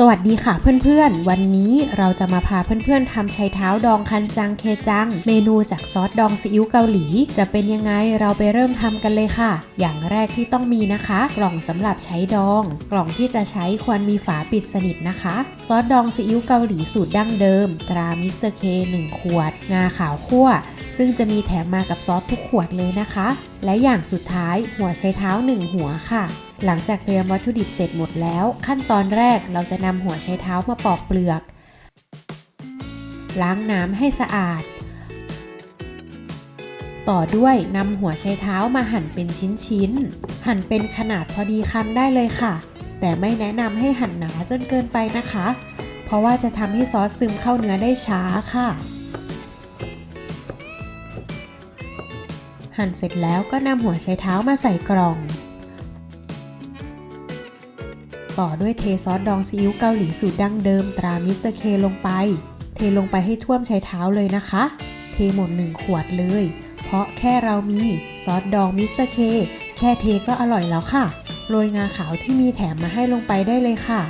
สวัสดีค่ะเพื่อนๆ วันนี้เราจะมาพาเพื่อนๆทำไชเท้าดองคันจังเคจัง เมนูจากซอสดองซีอิ๊วเกาหลี จะเป็นยังไงเราไปเริ่มทำกันเลยค่ะ อย่างแรกที่ต้องมีนะคะ กล่องสำหรับใช้ดอง กล่องที่จะใช้ควรมีฝาปิดสนิทนะคะ ซอสดองซีอิ๊วเกาหลีสูตรดั้งเดิม ตรามิสเตอร์เค1ขวด งาขาวคั่ว ซึ่งจะมีแถมมากับซอสทุกขวดเลยนะคะและอย่างสุดท้ายหัวไชเท้า 1 หัวค่ะ หลังจากเตรียมวัตถุดิบเสร็จหมดแล้ว ขั้นตอนแรกเราจะนำหัวไชเท้ามาปอกเปลือก ล้างน้ำให้สะอาด ต่อด้วยนำหัวไชเท้ามาหั่นเป็นชิ้นๆ หั่นเป็นขนาดพอดีคำได้เลยค่ะ แต่ไม่แนะนำให้หั่นหนาจนเกินไปนะคะ เพราะว่าจะทำให้ซอสซึมเข้าเนื้อได้ช้าค่ะ หั่นเสร็จแล้วก็นำหัวไชเท้ามาใส่กล่อง ต่อด้วยเทซอสดองซีอิ๊วเกาหลีสูตรดั้งเดิมตรามิสเตอร์เคลงไป เทลงไปให้ท่วมไชเท้าเลยนะคะ เทหมดหนึ่งขวดเลย เพราะแค่เรามีซอสดองมิสเตอร์เคแค่เทก็อร่อยแล้วค่ะ โรยงาขาวที่มีแถมมาให้ลงไปได้เลยค่ะ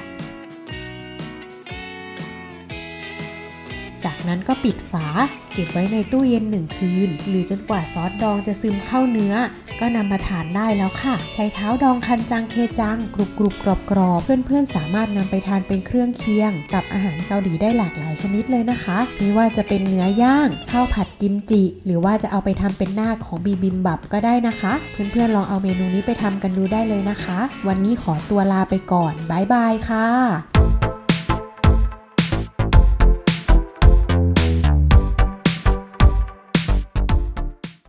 จากนั้นก็ปิดฝา เก็บไว้ในตู้เย็นหนึ่งคืน หรือจนกว่าซอสดองจะซึมเข้าเนื้อ ก็นำมาทานได้แล้วค่ะ ใช้เท้าดองคันจังเคจัง กรุบกรุบกรอบกรอบเพื่อนๆ สามารถนำไปทานเป็นเครื่องเคียง กับอาหารเกาหลีได้หลากหลายชนิดเลยนะคะไม่ว่าจะเป็นเนื้อย่างข้าวผัดกิมจิ หรือว่าจะเอาไปทำเป็นหน้าของบีบิมบับก็ได้นะคะ เพื่อนๆลองเอาเมนูนี้ไปทำกันดูได้เลยนะคะ วันนี้ขอตัวลาไปก่อนบายบายค่ะ